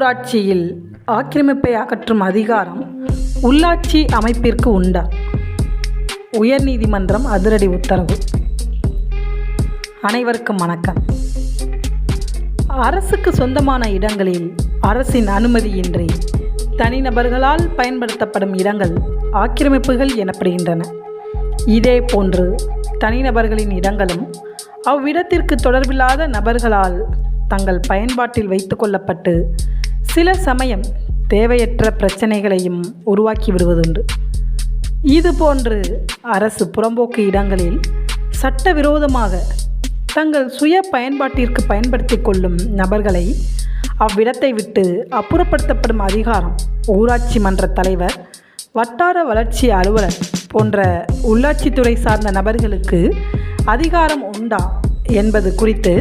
ஊராட்சியில் ஆக்கிரமிப்பை அகற்றும் அதிகாரம் உள்ளாட்சி அமைப்பிற்கு உண்டா? உயர்நீதிமன்றம் அதிரடி உத்தரவு. அனைவருக்கும் வணக்கம். அரசுக்கு சொந்தமான இடங்களில் அரசின் அனுமதியின்றி தனிநபர்களால் பயன்படுத்தப்படும் இடங்கள் ஆக்கிரமிப்புகள் எனப்படுகின்றன. இதே போன்று தனிநபர்களின் இடங்களும் அவ்விடத்திற்கு தொடர்பில்லாத நபர்களால் தங்கள் பயன்பாட்டில் வைத்து கொள்ளப்பட்டு சில சமயம் தேவையற்ற பிரச்சனைகளையும் உருவாக்கி விடுவதுண்டு. இதுபோன்று அரசு புறம்போக்கு இடங்களில் சட்டவிரோதமாக தங்கள் சுய பயன்பாட்டிற்கு பயன்படுத்தி கொள்ளும் நபர்களை அவ்விடத்தை விட்டு அப்புறப்படுத்தப்படும் அதிகாரம் ஊராட்சி மன்ற தலைவர் வட்டார வளர்ச்சி அலுவலர் போன்ற உள்ளாட்சித்துறை சார்ந்த நபர்களுக்கு அதிகாரம் உண்டா என்பது குறித்து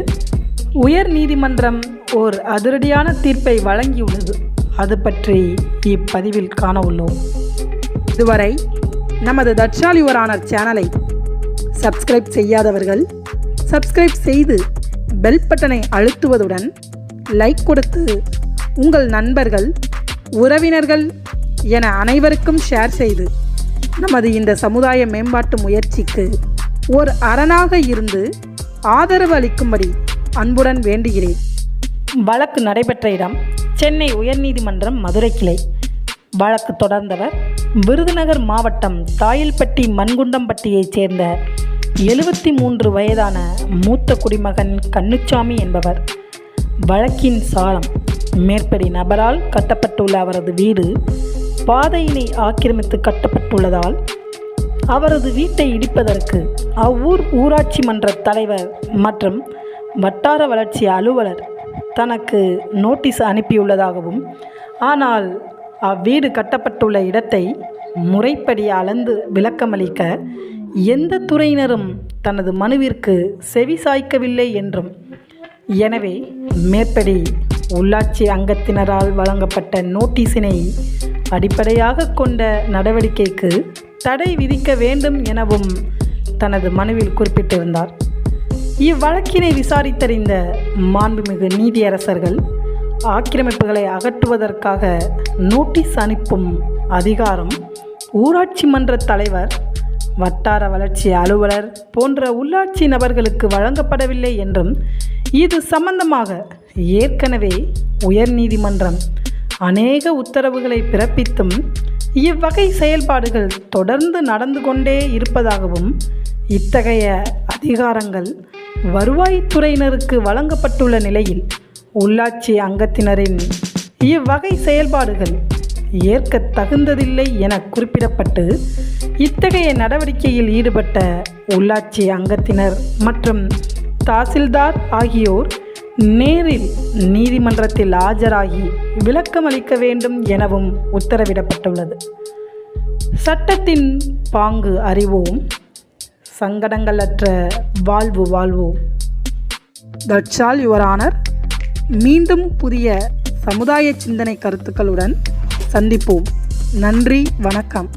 உயர் நீதிமன்றம் ஓர் அதிரடியான தீர்ப்பை வழங்கியுள்ளது. அது பற்றி இப்பதிவில் காண உள்ளோம் இதுவரை நமது தட்சாலிவரானர் சேனலை சப்ஸ்கிரைப் செய்யாதவர்கள் சப்ஸ்கிரைப் செய்து பெல் பட்டனை அழுத்துவதுடன் லைக் கொடுத்து உங்கள் நண்பர்கள் உறவினர்கள் என அனைவருக்கும் ஷேர் செய்து நமது இந்த சமுதாய மேம்பாட்டு முயற்சிக்கு ஒரு அரணாக இருந்து ஆதரவு அளிக்கும்படி அன்புடன் வேண்டுகிறேன். வழக்கு நடைபெற்ற இடம் சென்னை உயர்நீதிமன்றம் மதுரை கிளை. வழக்கு தொடர்ந்தவர் விருதுநகர் மாவட்டம் தாயில்பட்டி மண்குண்டம்பட்டியைச் சேர்ந்த எழுபத்தி மூன்று வயதான மூத்த குடிமகன் கண்ணுச்சாமி என்பவர். வழக்கின் சாரம் மேற்படி நபரால் கட்டப்பட்டுள்ள அவரது வீடு பாதையினை ஆக்கிரமித்து கட்டப்பட்டுள்ளதால் அவரது வீட்டை இடிப்பதற்கு அவ்வூர் ஊராட்சி மன்ற தலைவர் மற்றும் வட்டார வளர்ச்சி அலுவலர் தனக்கு நோட்டீஸ் அனுப்பியுள்ளதாகவும் ஆனால் அவ்வீடு கட்டப்பட்டுள்ள இடத்தை முறைப்படி அளந்து விளக்கமளிக்க எந்த துறையினரும் தனது மனுவிற்கு செவி சாய்க்கவில்லை என்றும் எனவே மேற்படி உள்ளாட்சி அங்கத்தினரால் வழங்கப்பட்ட நோட்டீஸினை அடிப்படையாக கொண்ட நடவடிக்கைக்கு தடை விதிக்க வேண்டும் எனவும் தனது மனுவில் குறிப்பிட்டிருந்தார். இவ்வழக்கினை விசாரித்தறிந்த மாண்புமிகு நீதியரசர்கள் ஆக்கிரமிப்புகளை அகற்றுவதற்காக நோட்டீஸ் அனுப்பும் அதிகாரம் ஊராட்சி மன்ற தலைவர் வட்டார வளர்ச்சி அலுவலர் போன்ற உள்ளாட்சி நபர்களுக்கு வழங்கப்படவில்லை என்றும் இது சம்பந்தமாக ஏற்கனவே உயர்நீதிமன்றம் அநேக உத்தரவுகளை பிறப்பித்தும் இவ்வகை செயல்பாடுகள் தொடர்ந்து நடந்து கொண்டே இருப்பதாகவும் இத்தகைய அதிகாரங்கள் வருவாய்த்துறையினருக்கு வழங்கப்பட்டுள்ள நிலையில் உள்ளாட்சி அங்கத்தினரின் இவ்வகை செயல்பாடுகள் ஏற்க தகுந்ததில்லை என குறிப்பிடப்பட்டு இத்தகைய நடவடிக்கையில் ஈடுபட்ட உள்ளாட்சி அங்கத்தினர் மற்றும் தாசில்தார் ஆகியோர் நேரில் நீதிமன்றத்தில் ஆஜராகி விளக்கமளிக்க வேண்டும் எனவும் உத்தரவிடப்பட்டுள்ளது. சட்டத்தின் பாங்கு அறிவோம். சங்கடங்களற்ற வாழ்வு வாழ்வோம் தட்ஸ் ஆல் யுவர் ஆனர் மீண்டும் புதிய சமுதாய சிந்தனை கருத்துக்களுடன் சந்திப்போம். நன்றி வணக்கம்.